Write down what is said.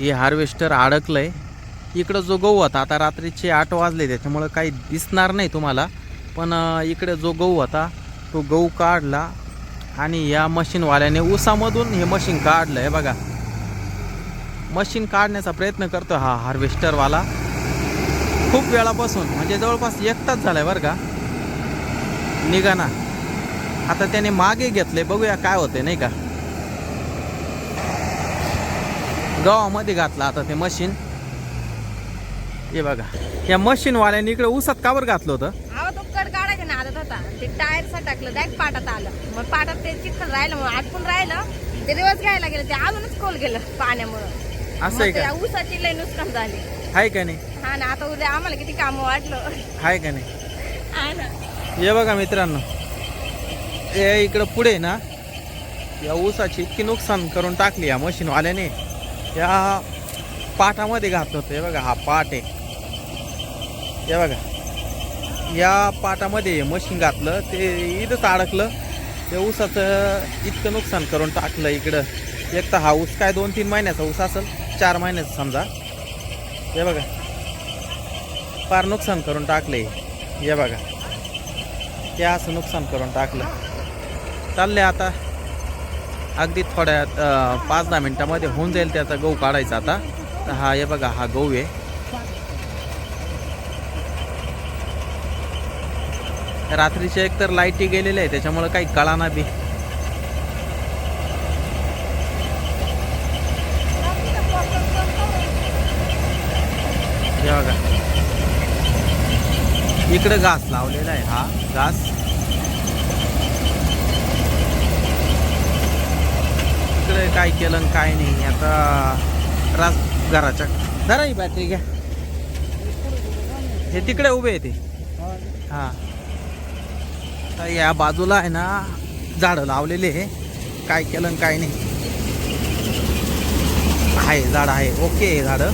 हे हार्वेस्टर अडकलंय. इकडं जो गहू होता आता रात्रीचे आठ वाजले त्याच्यामुळं काही दिसणार नाही तुम्हाला. पण इकडे जो गहू होता तो गहू काढला आणि या मशीनवाल्याने उसामधून हे मशीन काढलं आहे बघा. मशीन काढण्याचा प्रयत्न करतो हा हार्वेस्टरवाला. खूप वेळापासून म्हणजे जवळपास एक तास झालाय बरं का. निघाना आता त्याने मागे घेतले बघूया काय होते नाही का? गावामध्ये घातलं आता ते मशीन हे बघा या मशीनवाल्याने इकडे ऊसात कावर घातलं होतं? अहो तो कड काढायचा ना आदत होता. ते टायर टाकलं डायरेक्ट पाटात आलं. मग पाटात ते चिखल राहिलं मग आटकून राहिलं. ते दिवस घ्यायला गेलं ते अजूनच खोल गेलं पाण्यामुळं. असं आहे मग त्या ऊसाची लय नुकसान झाली. आहे का नाही? हा ना आता उद्या आम्हाला किती काम वाटलं आहे का नाही? आहे ना. हे बघा मित्रांनो हे इकडं पुढे ना या ऊसाची इतकी नुकसान करून टाकली या मशीनवाल्याने या पाटामध्ये घातलं होतं. हे बघा हा पाट आहे. हे बघा. या पाटामध्ये मशीन घातलं. ते इथंच अडकलं. ते ऊसाचं इतकं नुकसान करून टाकलं इकडं. एक तर हा ऊस काय दोन तीन महिन्याचा ऊस असेल चार महिन्याचा समजा. हे बघा. फार नुकसान करून टाकले हे बघा. ते असं नुकसान करून टाकलं. चालले आता. अगदी थोड्या पाच दहा मिनटामध्ये होऊन जाईल त्याचा गहू काढायचा आता. तर हा हे बघा हा गहू आहे. रात्रीचे एक तर लाईटी गेलेले आहे त्याच्यामुळं काही कळाना बी. हे बघा. इकडे घास लावलेला आहे हा घास. काय केलं आणि काय नाही. आता रास घराच्या धरा ही बॅटरी घ्या. हे तिकडे उभे आहे ते. हां. या बाजूला आहे ना झाडं लावलेले आहे. काय केलं काय नाही. आहे झाड आहे. ओके झाडं.